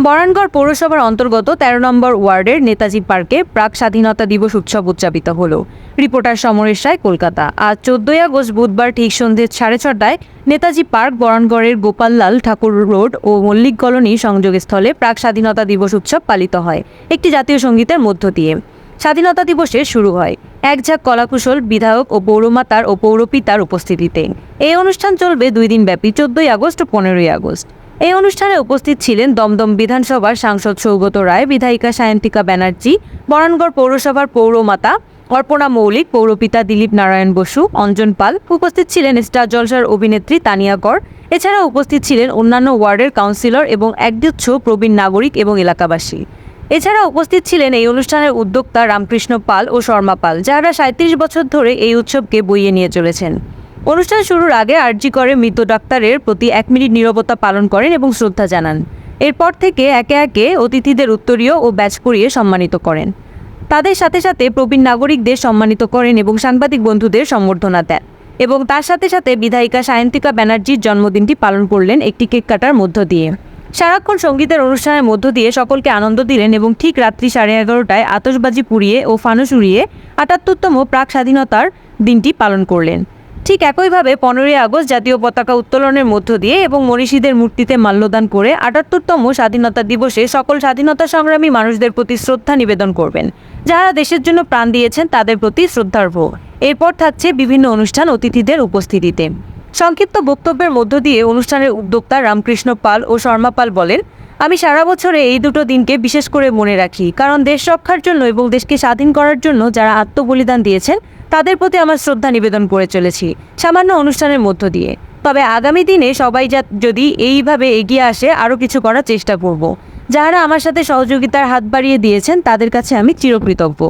বরানগড় পৌরসভার অন্তর্গত তেরো নম্বর ওয়ার্ডের নেতাজি পার্কে প্রাক স্বাধীনতা দিবস উৎসব উদযাপিত হল। রিপোর্টার সমরেশ রায়, কলকাতা। আজ চোদ্দই আগস্ট বুধবার ঠিক সন্ধ্যে সাড়ে ছটায় নেতাজি পার্ক বরানগড়ের গোপাললাল ঠাকুর রোড ও মল্লিক কলোনি সংযোগস্থলে প্রাক স্বাধীনতা দিবস উৎসব পালিত হয়। একটি জাতীয় সঙ্গীতের মধ্য দিয়ে। স্বাধীনতা দিবসে শুরু হয়। এক ঝাঁক কলাকুশল বিধায়ক ও পৌরমাতার ও পৌরপিতার উপস্থিতিতে। এই অনুষ্ঠান চলবে দুই দিন ব্যাপী চোদ্দই আগস্ট ও পনেরোই আগস্ট। এই অনুষ্ঠানে উপস্থিত ছিলেন দমদম বিধানসভার সাংসদ সৌগত রায়, বিধায়িকা সায়ন্তিকা ব্যানার্জি বরানগড় পৌরসভার পৌরমাতা অর্পণা মৌলিক, পৌরপিতা দিলীপ নারায়ণ বসু, অঞ্জন পাল। উপস্থিত ছিলেন স্টার জলসার অভিনেত্রী তানিয়া কর এছাড়া উপস্থিত ছিলেন অন্যান্য ওয়ার্ডের কাউন্সিলর এবং একগুচ্ছ প্রবীণ নাগরিক এবং এলাকাবাসী। এছাড়া উপস্থিত ছিলেন এই অনুষ্ঠানের উদ্যোক্তা রামকৃষ্ণ পাল ও শর্মা পাল, যারা সাঁত্রিশ বছর ধরে এই উৎসবকে বইয়ে নিয়ে চলেছেন। অনুষ্ঠান শুরুর আগে আরজি করে মৃত ডাক্তারের প্রতি এক মিনিট নীরবতা পালন করেন এবং শ্রদ্ধা জানান। এরপর থেকে একে একে অতিথিদের উত্তরীয় ও ব্যাচ পরিয়ে সম্মানিত করেন। তাদের সাথে সাথে প্রবীণ নাগরিকদের সম্মানিত করেন এবং সাংবাদিক বন্ধুদের সম্বর্ধনা দেন এবং তার সাথে সাথে বিধায়িকা সায়ন্তিকা ব্যানার্জির জন্মদিনটি পালন করলেন একটি কেক কাটার মধ্য দিয়ে। সারাক্ষণ সঙ্গীতের অনুষ্ঠানের মধ্য দিয়ে সকলকে আনন্দ দিলেন এবং ঠিক রাত্রি সাড়ে এগারোটায় আতশবাজি পুড়িয়ে ও ফানুস উড়িয়ে আটাত্তরতম প্রাক স্বাধীনতার দিনটি পালন করলেন। ঠিক একইভাবে পনেরোই আগস্ট জাতীয় পতাকা উত্তোলনের মধ্য দিয়ে এবং মনীষীদের মূর্তিতে মাল্যদান করে আটাত্তরতম স্বাধীনতা দিবসে সকল স্বাধীনতা সংগ্রামী মানুষদের প্রতি শ্রদ্ধা নিবেদন করবেন। যারা দেশের জন্য প্রাণ দিয়েছেন, তাদের প্রতি শ্রদ্ধার্ঘ এরপর থাকছে বিভিন্ন অনুষ্ঠান অতিথিদের উপস্থিতিতে। সংক্ষিপ্ত বক্তব্যের মধ্য দিয়ে অনুষ্ঠানের উদ্যোক্তা রামকৃষ্ণ পাল ও শর্মা পাল বলেন আমি সারা বছরে এই দুটো দিনকে বিশেষ করে মনে রাখি, কারণ দেশ রক্ষার জন্য এবং দেশকে স্বাধীন করার জন্য যারা আত্মবলিদান দিয়েছেন, তাদের প্রতি আমার শ্রদ্ধা নিবেদন করে চলেছি, সামান্য অনুষ্ঠানের মধ্য দিয়ে। তবে আগামী দিনে সবাই যা, যদি এইভাবে এগিয়ে আসে, আরও কিছু করার চেষ্টা করব। যারা আমার সাথে সহযোগিতার হাত বাড়িয়ে দিয়েছেন, তাদের কাছে আমি চিরকৃতজ্ঞ।